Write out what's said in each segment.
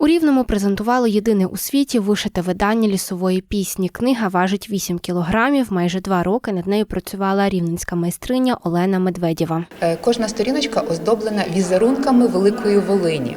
У Рівному презентували єдине у світі вишите видання лісової пісні. Книга важить 8 кілограмів. Майже два роки над нею працювала рівненська майстриня Олена Медведєва. Е, Кожна сторіночка оздоблена візерунками Великої Волині.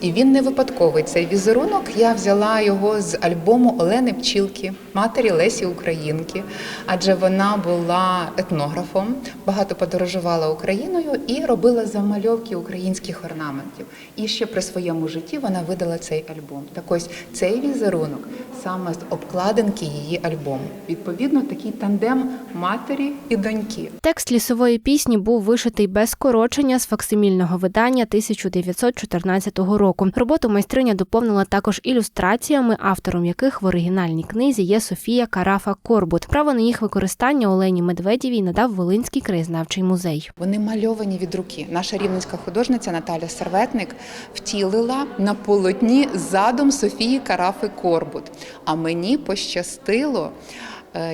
І він не випадковий. Цей візерунок я взяла його з альбому Олени Пчілки, матері Лесі Українки, адже вона була етнографом, багато подорожувала Україною і робила замальовки українських орнаментів. І ще при своєму житті вона видала цей альбом. Так ось цей візерунок саме з обкладинки її альбому. Відповідно, такий тандем матері і доньки. Текст лісової пісні був вишитий без скорочення з факсимільного видання 1914 року. Роботу майстриня доповнила також ілюстраціями, автором яких в оригінальній книзі є Софія Карафа Корбут. Право на їх використання Олені Медведєвій надав Волинський краєзнавчий музей. Вони мальовані від руки. Наша рівненська художниця Наталя Серветник втілила на полотні задум Софії Карафи Корбут. А мені пощастило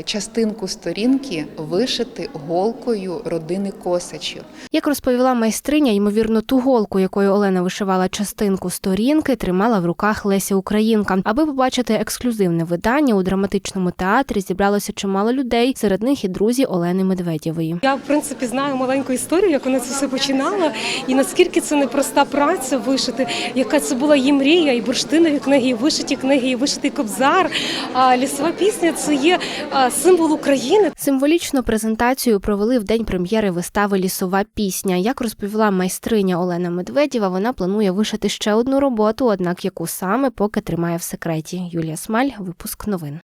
частинку сторінки вишити голкою родини Косачів. Як розповіла майстриня, ймовірно, ту голку, якою Олена вишивала частинку сторінки, тримала в руках Леся Українка. Аби побачити ексклюзивне видання у драматичному театрі зібралося чимало людей. Серед них і друзі Олени Медведєвої. Я в принципі знаю маленьку історію, як вона це все починала, і наскільки це непроста праця вишити, яка це була її мрія, і бурштинові книги, і вишиті книги, і вишитий кобзар. А лісова пісня це є символ України. Символічну презентацію провели в день прем'єри вистави Лісова пісня. Як розповіла майстриня Олена Медведєва, вона планує вишити ще одну роботу, однак яку саме поки тримає в секреті. Юлія Смаль, випуск новин.